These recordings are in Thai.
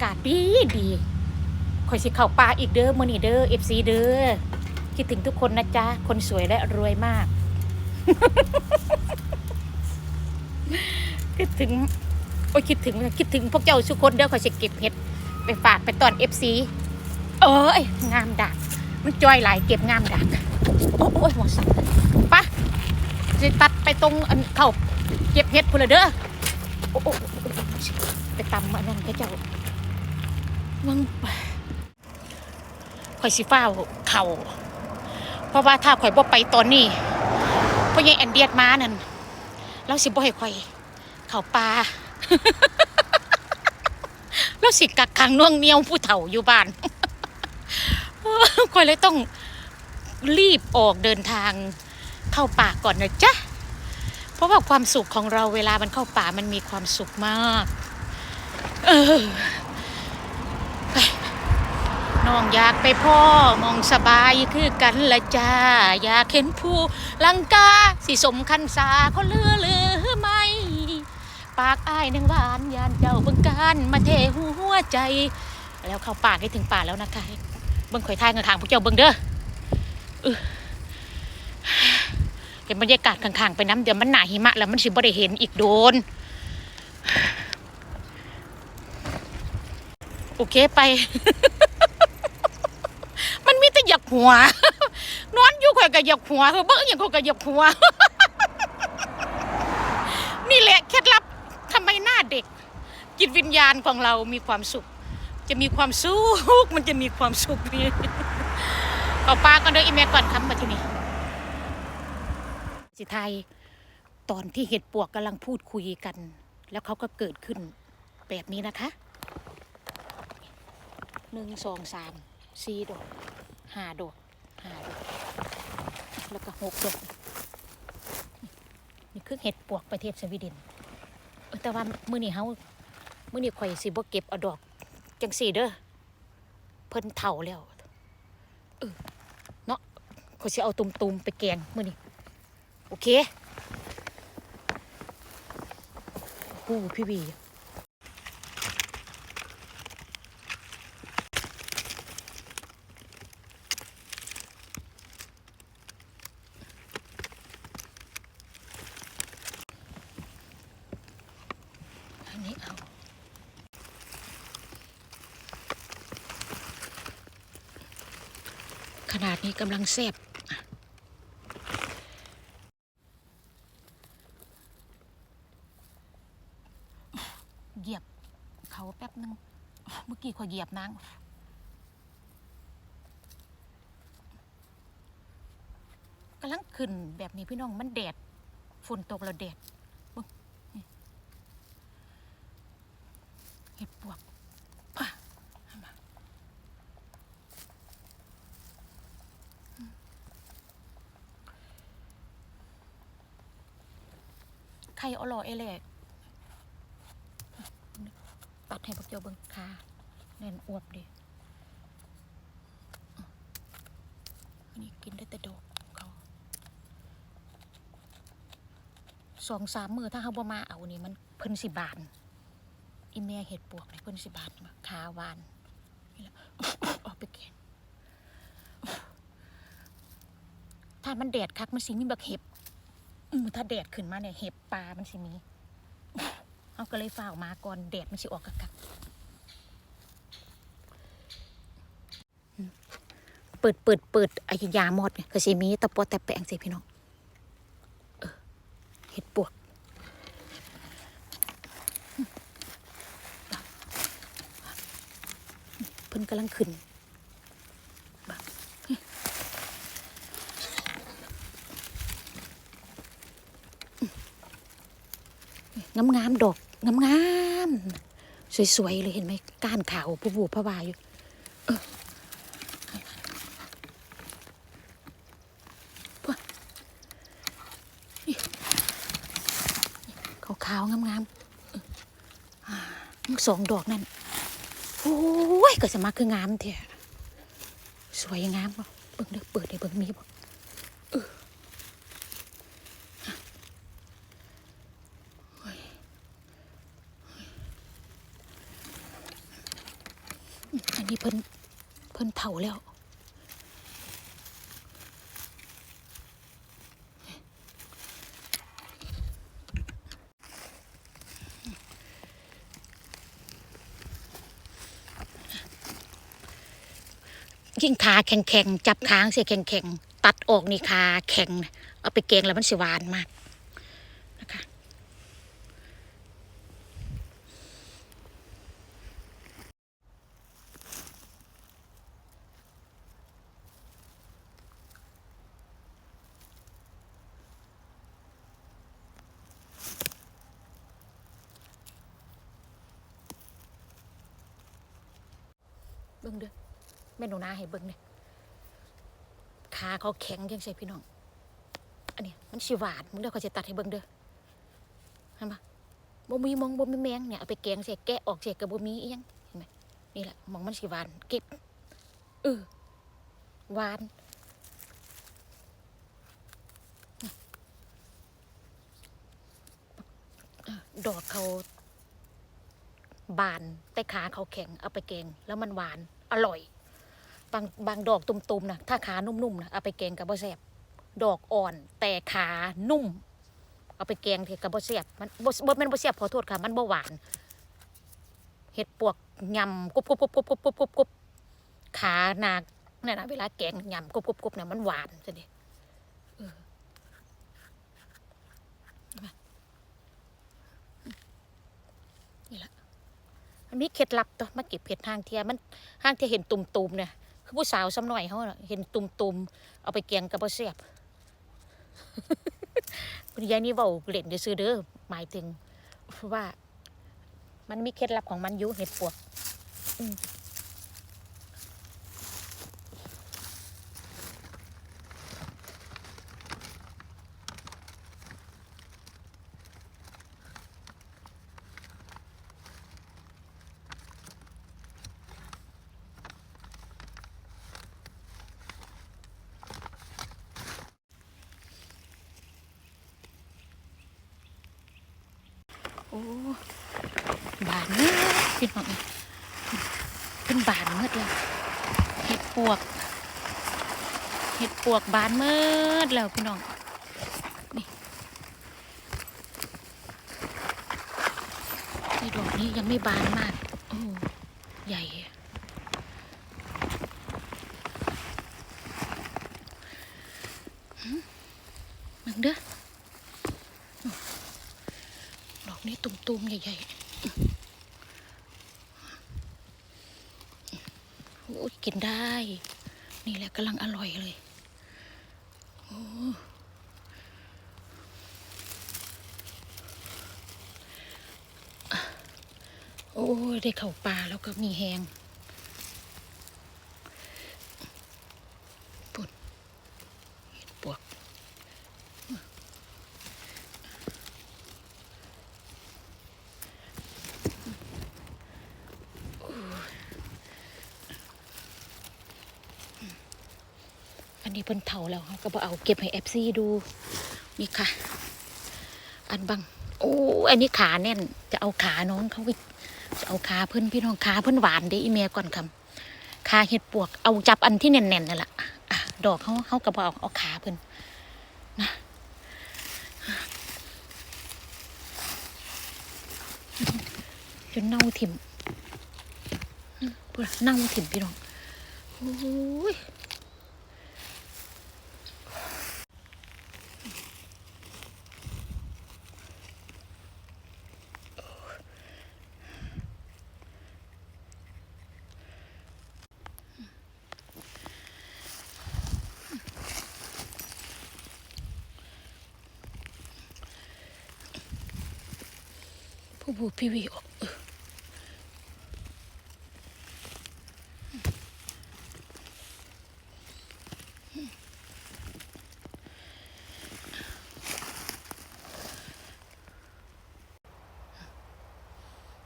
ากาศดีดีคอยสิเข้าป่าอีกเด้อมือนี้เด้อ FC เด้อคิดถึงทุกคนนะจ๊ะ คนสวยและรวยมาก คิดถึงโอ้ยคิดถึงคิดถึงพวกเจ้าทุกคนเด้อคอยสิเก็บเห็ด ไปฝากไปตอน FC เอ้ยงามดักมันจอยหลายเก็บงามดักโอ้โอ้ยหัวสั่นปะจะตัดไปตรงอันเข้าเก็บเห็ดพุ่นละเด้อโอ้โอ้โอ้โอ้ไปตำอันนั้นเขาเจ้า มึงข่อยสิฟ้าเข่าเพราะว่าถ้าข่อยบ่ไปตอนนี้พราะยังแอนเดียดมานั่นเราสิบ่ให้ข่อย เข่าปลาแล้วสิกักขังน่วงเหนียวผู้เฒ่าอยู่บ้านข่อยเลยต้องรีบออกเดินทางเข้าป่าก่อนนะจ๊ะ เพราะว่าความสุขของเราเวลามันเข้าป่ามันมีความสุขมาก เออ น้องอยากไปพ่อมองสบายคือกันละจ้า อยากเห็นผู้ลังกาสิสมคันสาคนเลือเลือไหมปากอ้ายนังหวานยานเจ้าบิ่งการมาเทหัวใจ แล้วเข้าป่าได้ถึงป่าแล้วนะคะเบิ่งข่อยทายข้างพวกเจ้าเบิ่งเด้อเห็นบรรยากาศข้างๆไปน้ำเดี๋ยวมันหนาหิมะแล้วมันสิบ่ได้เห็นอีกโดน โอเคไป หัว นอนอยู่ข่อยก็หยักหัวเฮ้ยเบิ่งอย่างข่อยก็หยักหัว นี่แหละเคล็ดลับทำไมหน้าเด็ก จิตวิญญาณของเรามีความสุข จะมีความสุขมันจะมีความสุขนี่เอาปลาก่อนเด้ออีเมลก่อนคำมาที่นี่สิไทยตอนที่เห็ดปวกกำลังพูดคุยกัน แล้วเขาก็เกิดขึ้นแบบนี้นะคะหนึ่งสองสามสี่ดอก ห้าดอกห้าดอกแล้วก็หกดอกนี่คือเห็ดปวกประเทศสวีเดนเออแต่ว่ามื้อนี้เฮามื้อนี้ข่อยสิบ่เก็บเอาดอกจังสี่เด้อเพิ่นเฒ่าแล้วเออเนาะข่อยสิเอาตุ่มๆไปแกงมื้อนี้โอเคโอ้พี่บี นนี้เอาขนาดนี้กำลังแซ่บเหยียบเขาแป๊บนึง เมื่อกี้ขอเหยียบนางกำลังขึ้นแบบนี้พี่น้องมันแดด ฝนตกแล้วแดดเบิ่งนี่เห็ดปวกอะเอามา ไข่อร่อยเอเล่ตัดให้พวกเจ้าเบิ่งขาแน่นอวบดิอันนี้กินได้แต่ดอกเขาสองสามมือถ้าเขาบ่มาเอานี่มันเพิ่นสิบานอีเมียเห็ดปวกเลยเพิ่นสิบานมาขาวานนี่แหละออกไปแกงถ้ามันแดดคักมันสิมีบักเห็บ อืมถ้าแดดขึ้นมาเนี่ยเห็บปลามันสิมีเอาก็เลยฝ่ากมาก่อนแดดมันสิออกกักๆอืมเปิดเปิดเปิดไอ้ยาหมดเนี่ยก็สิมีตะปอแต่แปลงสิพี่น้องเออเห็ดปวกเพิ่นกำลังขึ้น งามงามๆดอกงามงามๆสวยๆเลยเห็นไหมก้านขาวผู้บูพระวายอยู่ขาวๆงามๆเอออ่าสองดอกนั่นโอ้ยก็สมาคืองามเถอะสวยงามบ่เบิ่งเด้อเปิดได้เบิ่งมีบ่ อันนี้เพิ่นเพิ่นเผาแล้ว ยิ่งขาแข็งๆ จับค้างเสียแข็งๆ ตัดออกนี่ขาแข็ง เอาไปแกงแล้วมันสิหวานมาก บิ่งเด้อแม่หนูนาให้เบิ่งเนี่ยขาเขาแข็งยังใส่พี่น้อง อันนี้มันสิหวานมึงเด้อเขาจะตัดให้เบิ่งเด้อเห็นปะบ่มีมองบ่มีแมงเนี่ยเอาไปแกงเสียแกะออกเสียกับบ่มีอีหยังเห็นไหมนี่แหละมองมันสิหวานเก็บเออหวานเอดอกเขา บานแต่ขาเขาแข็งเอาไปแกงแล้วมันหวานอร่อย บางบางดอกตุ่มๆนะถ้าขานุ่มๆนะเอาไปแกงกับบะแซบดอกอ่อนแต่ขานุ่ม เอาไปแกงเถอะกับบะแซบมันบะมันบะแซบขอโทษค่ะ มันบะหวาน เห็ดปวกยำกรุบกรุบกรุบกรุบกุบกุบกุบขานาเนี่ยนะเวลาแกงยำกรุบกรุบกรุบเนี่ยมันหวานสิ่งนี้ มันมีเคล็ดลับตัวมาเก็บเห็ดห้างเทียมันห้างเทียเห็นตุ่มๆเนี่ยคือผู้สาวซ้ำหน่อยเขาเห็นตุ่มๆเอาไปเกียงกับบ่แซ่บคุณยายนี่เว้าเล่นซื่อเด้อหมายถึงว่า มันมีเคล็ดลับของมันอยู่เห็ดปวกอืม โอ้บานเมื่อพี่น้องเป็นบานเมื่อเลยเห็ดปวก เห็ดปวกบานเมื่อแล้วพี่น้องนี่ที่ดอกนี้ยังไม่บานมากโอ้ใหญ่อะหึมึงเด้อ ดอก นี้ตุ่มๆ ใหญ่ๆ โอ้ยกินได้ นี่แหละกำลังอร่อยเลย โอ้โอ้ยได้เข่าปลาแล้วก็มีแหงปุ่นเห็ดปวก อันนี้เพิ่นเผาแล้วเขาก็บอเอาเก็บให้เอฟซีดู นี่ค่ะ อันบัง โอ้อันนี้ขาแน่น จะเอาขาน้องเขาไปจะเอาขาเพิ่นพี่น้องขาเพิ่นหวานเด้อีเมียก่อนคำขาเห็ดปวก เอาจับอันที่แน่นๆนั่นแหละดอกเขาเขาก็บเอาเอาขาเพิ่นนะจนเน่าถิ่มเน่าถิ่มพี่น้องโอ้ย ผู้บูพี่วีออก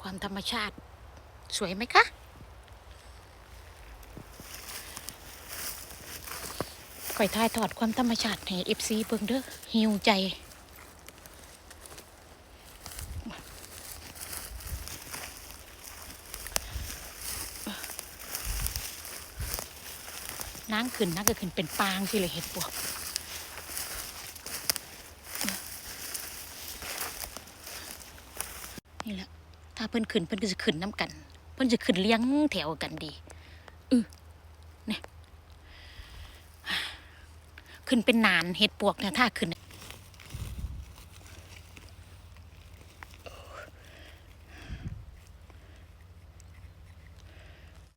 ความธรรมชาติ สวยไหมคะข่อยทายถอดความธรรมชาติให้เอฟซีเบิ่งเด้อหิวใจ นางขึ้นนั่งก็ขึ้นเป็นปางสิเลยเห็ดปวกนี่แหละถ้าเพิ่นขึ้นเพิ่นก็จะขึ้นน้ำกัน เพิ่นจะขึ้นเลี้ยงแถวกันดีอือเนี่ยขึ้นเป็นนานเห็ดปวกเนี่ยถ้าขึ้น